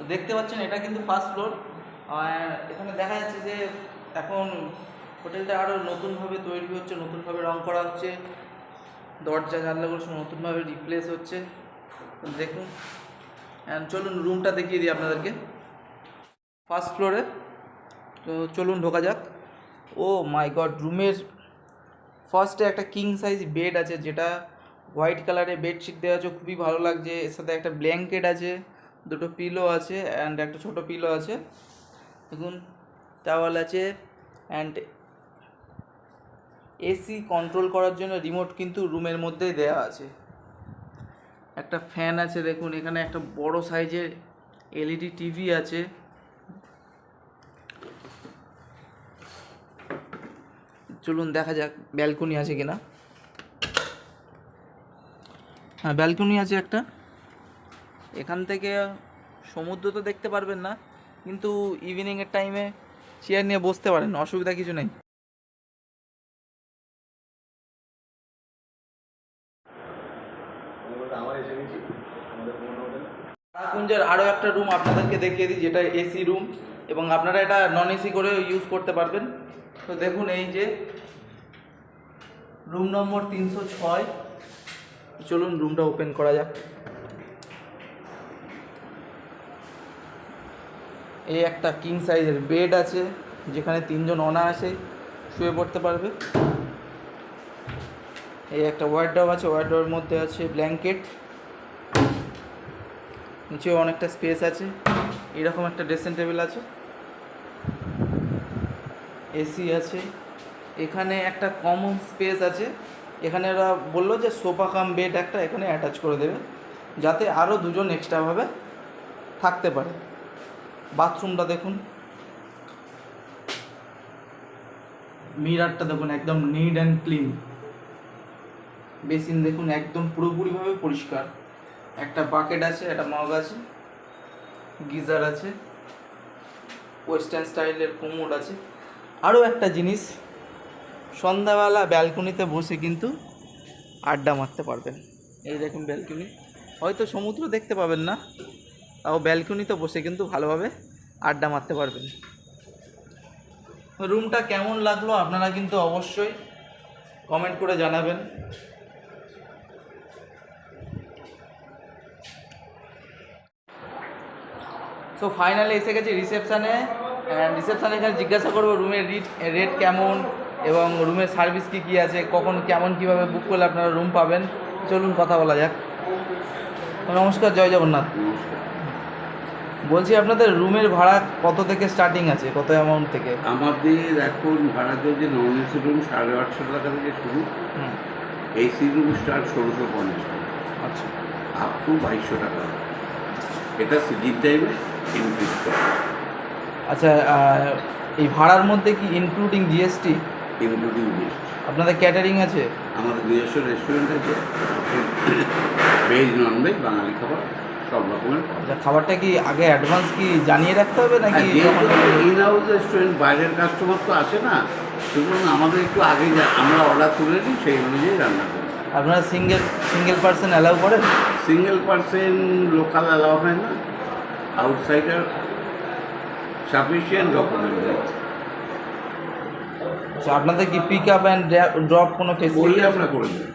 তো দেখতে পাচ্ছেন, এটা কিন্তু ফার্স্ট ফ্লোর এখানে দেখা যাচ্ছে যে এখন হোটেলটা আরও নতুনভাবে তৈরি হচ্ছে, নতুনভাবে রং করা হচ্ছে। দরজা, জানলাগুলো সব নতুনভাবে রিপ্লেস হচ্ছে। দেখুন। চলুন রুমটা দেখিয়ে দিই আপনাদেরকে। ফার্স্ট ফ্লোরে তো চলুন, ঢোকা যাক। ও মাই গড, রুমের ফার্স্টে একটা কিং সাইজ বেড আছে, যেটা হোয়াইট কালারের বেডশিট দেওয়া আছে, খুবই ভালো লাগছে। এর সাথে একটা ব্ল্যাঙ্কেট আছে। দুটো পিলো আছে অ্যান্ড একটা ছোট পিলো আছে। দেখুন টাওয়াল আছে অ্যান্ড এসি কন্ট্রোল করার জন্য রিমোট কিন্তু রুমের মধ্যেই দেওয়া আছে। একটা ফ্যান আছে, দেখুন, এখানে একটা বড় সাইজের এলইডি টিভি আছে। চলুন, দেখা যাক ব্যালকনি আছে কিনা। হ্যাঁ ব্যালকনি আছে একটা। এখান থেকে সমুদ্র তো দেখতে পারবেন না, কিন্তু ইভিনিংয়ের টাইমে চেয়ার নিয়ে বসতে পারেন, অসুবিধা কিছু নেই। তারাকুঞ্জের আরও একটা রুম আপনাদেরকে দেখিয়ে দিই, যেটা এসি রুম এবং আপনারা এটা নন এসি করে ইউজ করতে পারবেন। তো দেখুন এই যে রুম নম্বর তিনশো ছয়। চলুন রুমটা ওপেন করা যাক। এই একটা কিং সাইজের বেড আছে, যেখানে তিনজন অনায়াসে শুয়ে পড়তে পারবে। এই একটা ওয়ার্ড্রপ আছে ওয়ার্ড্রপের মধ্যে আছে ব্ল্যাঙ্কেট নিচেও অনেকটা স্পেস আছে, এরকম একটা ড্রেসিং টেবিল আছে। এসি আছে। এখানে একটা কমন স্পেস আছে, এখানে ওরা বলল যে সোফা কাম বেড একটা এখানে অ্যাটাচ করে দেবে, যাতে আরও দুজন এক্সট্রাভাবে থাকতে পারে। বাথরুমটা দেখুন। মিরারটা দেখুন, একদম নিট অ্যান্ড ক্লিন বেসিন দেখুন, একদম পুরোপুরিভাবে পরিষ্কার। একটা বাকেট আছে, একটা মগ আছে, গিজার আছে ওয়েস্টার্ন স্টাইলের কোমোড আছে। আরও একটা জিনিস, সন্ধ্যাবেলা ব্যালকনিতে বসে কিন্তু আড্ডা মারতে পারবেন। এই দেখুন ব্যালকনি হয়তো সমুদ্র দেখতে পাবেন না। তাও ব্যালকনিতে বসে কিন্তু ভালোভাবে আড্ডা মারতে পারবেন। রুমটা কেমন লাগল আপনারা কিন্তু অবশ্যই কমেন্ট করে জানাবেন। সো ফাইনালি এসে গেছি রিসেপশানে রিসেপশানে এখানে জিজ্ঞাসা করব রুমের রিট রেট কেমন এবং রুমের সার্ভিস কী কী আছে, কখন, কেমন, কীভাবে বুক করলে আপনারা রুম পাবেন। চলুন কথা বলা যাক। নমস্কার, জয় জগন্নাথ। বলছি আপনাদের রুমের ভাড়া কত থেকে স্টার্টিং আছে? কত অ্যামাউন্ট থেকে? আমাদের এখন ভাড়া চলছে নন এসি রুম সাড়ে আটশো টাকা থেকে শুরু। এসি রুম স্টার্ট ষোলোশো পঞ্চাশ টাকা। আচ্ছা। আপ টু বাইশশো টাকা। এটা সিজির টাইমে ইনক্রিজ করে। আচ্ছা এই ভাড়ার মধ্যে কি ইনক্লুডিং জিএসটি ইনক্লুডিং গেস্ট আপনাদের ক্যাটারিং আছে? আমাদের নিজস্ব রেস্টুরেন্ট আছে। ভেজ নন ভেজ বাঙালি খাবার। সব রকমের আচ্ছা খাবারটা কি আগে অ্যাডভান্স কি জানিয়ে রাখতে হবে নাকি ইন হাউস রেস্টুরেন্ট বাইরের কাস্টমার তো আসে না সুতরাং আমাদের একটু আগে আমরা অর্ডার তুলে নিই সেই অনুযায়ী রান্না করি। আপনারা সিঙ্গেল সিঙ্গেল পার্সন অ্যালাউ করেন? সিঙ্গেল পার্সেন লোকাল অ্যালাউ হয় না আউটসাইডার সাফিসিয়েন্ট ডকুমেন্ট আচ্ছা আপনাদের কি পিক আপ অ্যান্ড ড্রপ কোনো ফেসিলিটি আমরা করে দিই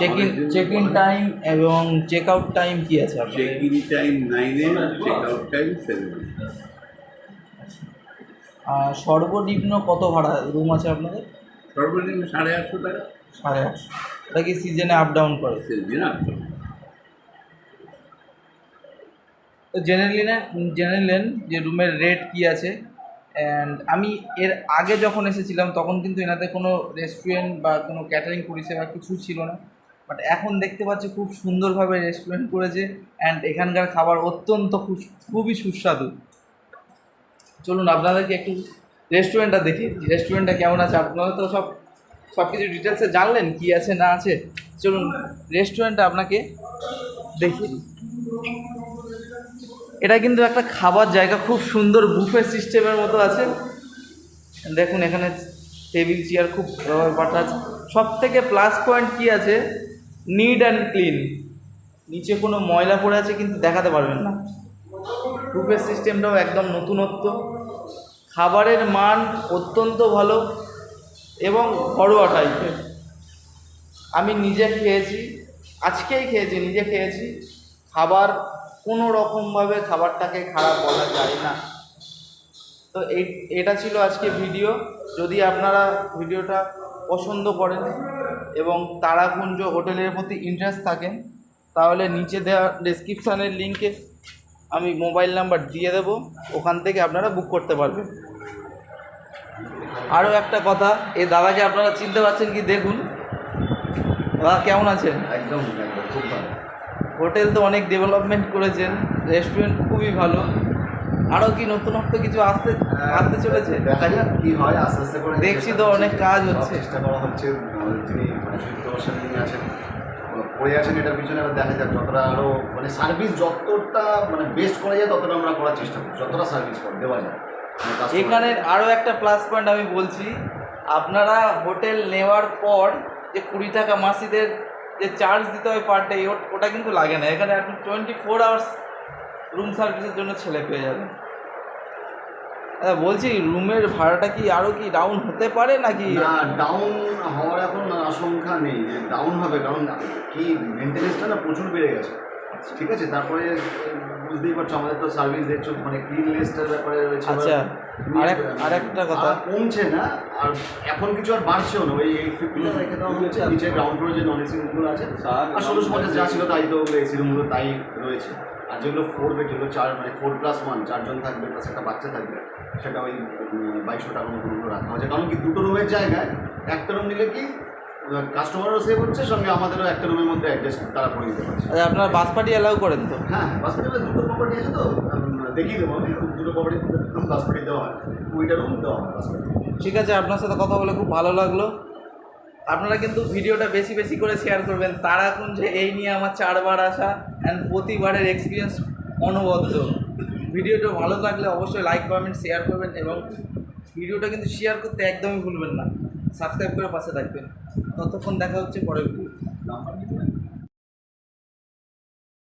check in check in time এবং চেক আউট টাইম কি আছে চেক ইন টাইম নাইনে চেক আউট টাইম সেভেন আর সর্বনিম্ন কত ভাড়া রুম আছে আপনাদের? সর্বনিম্ন সাড়ে আটশো টাকা। সাড়ে আটশো। ওটা কি সিজনে আপ ডাউন করে? সেদিন আপনি তো জেনে নিলেন জেনে নিলেন যে রুমের রেট কি আছে? অ্যান্ড আমি এর আগে যখন এসেছিলাম তখন কিন্তু এনাতে কোনো রেস্টুরেন্ট বা কোনো ক্যাটারিং পরিষেবা কিছু ছিল না। বাট এখন দেখতে পাচ্ছি খুব সুন্দরভাবে রেস্টুরেন্ট করেছে অ্যান্ড এখানকার খাবার অত্যন্ত খুব- খুবই সুস্বাদু। চলুন আপনাদেরকে একটু রেস্টুরেন্টটা দেখি। রেস্টুরেন্টটা কেমন আছে? আপনারা তো সব সব কিছু ডিটেলসে জানলেন কি আছে, না আছে। চলুন রেস্টুরেন্টটা আপনাকে দিই এটা কিন্তু একটা খাবার জায়গা, খুব সুন্দর বুফে সিস্টেমের মতো আছে। দেখুন এখানে টেবিল চেয়ার খুব বাটা আছে সব থেকে প্লাস পয়েন্ট কি আছে? নিট অ্যান্ড ক্লিন নিচে কোনো ময়লা পড়ে আছে কিন্তু দেখাতে পারবেন না। রুফের সিস্টেমটাও একদম নতুনত্ব। খাবারের মান অত্যন্ত ভালো এবং ঘরোয়া টাইপের আমি নিজে খেয়েছি আজকেই খেয়েছি নিজে খেয়েছি। খাবার কোনো রকমভাবে খাবারটাকে খারাপ বলা যায় না। তো এই এটা ছিল আজকে ভিডিও যদি আপনারা ভিডিওটা পছন্দ করেন এবং তারাকুঞ্জ হোটেলের প্রতি ইন্টারেস্ট থাকেন তাহলে নিচে দেওয়া ডেসক্রিপশানের লিঙ্কে আমি মোবাইল নাম্বার দিয়ে দেবো ওখান থেকে আপনারা বুক করতে পারবেন। আরও একটা কথা এই দাদাকে আপনারা চিনতে পারছেন কি? দেখুন। দাদা কেমন আছেন? একদম একদম খুব ভালো। হোটেল তো অনেক ডেভেলপমেন্ট করেছেন রেস্টুরেন্ট খুবই ভালো। আরও কি নতুনত্ব কিছু আসতে আসতে চলেছে? দেখা যাক কী হয় আস্তে আস্তে করে দেখছি তো অনেক কাজ হচ্ছে। চেষ্টা করা হচ্ছে। যিনি মানে সুদীপ্ত যিনি আছেন, পড়ে আছেন এটার পিছনে, এবার দেখা যাক যতটা আরও মানে সার্ভিস যতটা মানে বেস্ট করা যায়, ততটা আমরা করার চেষ্টা করি যতটা সার্ভিস করা দেওয়া যায়। মানে এখানের আরও একটা প্লাস পয়েন্ট আমি বলছি। আপনারা হোটেল নেওয়ার পর যে কুড়ি টাকা মাসিদের যে চার্জ দিতে হয় পার ডে ওটা কিন্তু লাগে না। এখানে আপনি টোয়েন্টি ফোর আওয়ার্স রুম সার্ভিসের জন্য ছেলে পেয়ে যাবেন। বলছি রুমের ভাড়াটা কি আরও কি ডাউন হতে পারে নাকি? না ডাউন হওয়ার এখন আশঙ্কা নেই যে ডাউন হবে কারণ কি মেনটেনেন্সটা না প্রচুর বেড়ে গেছে। ঠিক আছে তারপরে বুঝতেই পারছ আমাদের তো সার্ভিস দেখছ মানে ক্লিননেসটার ব্যাপারে রয়েছে। আচ্ছা, আরেক- আরেকটা কথা। আর কমছে না আর এখন কিছু আর বাড়ছেও না ওই এইট ফিফটিটা রেখে দেওয়া হচ্ছে নিচে গ্রাউন্ড ফ্লোরে যে নন এসি রুমগুলো আছে আর ষোলোশো পঞ্চাশ যা ছিল তাই তো এসি রুমগুলো তাই রয়েছে। আর যেগুলো ফোর বেড যেগুলো চার মানে ফোর প্লাস ওয়ান চারজন থাকবে প্লাস একটা বাচ্চা থাকবে সেটা ওই বাইশশো টাকার মতো রাখা হয়েছে। কারণ কি দুটো রুমের জায়গায় একটা রুম নিলে কি কাস্টমারও সেভ হচ্ছে সঙ্গে আমাদেরও একটা রুমের মধ্যে অ্যাডজাস্ট তারা করে দিতে পারছে। আচ্ছা আপনারা বাস পার্টি অ্যালাউ করেন তো? হ্যাঁ হসপিটালে দুটো প্রপার্টি আছে তো দেখিয়ে দেবো আমি দুটো প্রপার্টি রুম বাস পার্টি দেওয়া হয়। কুড়িটা রুম দেওয়া হয় বাস পার্টি ঠিক আছে আপনার সাথে কথা বলে খুব ভালো লাগল। আপনারা কিন্তু ভিডিওটা বেশি বেশি করে শেয়ার করবেন। তারা কুঞ্জে এই নিয়ে আমার চারবার আসা অ্যান্ড প্রতিবারের এক্সপিরিয়েন্স অনবদ্য। ভিডিওটা ভালো লাগলে অবশ্যই লাইক কমেন্ট শেয়ার করবেন এবং ভিডিওটা কিন্তু শেয়ার করতে একদমই ভুলবেন না। সাবস্ক্রাইব করে পাশে থাকবেন। ততক্ষণ দেখা হচ্ছে পরের ভিডিও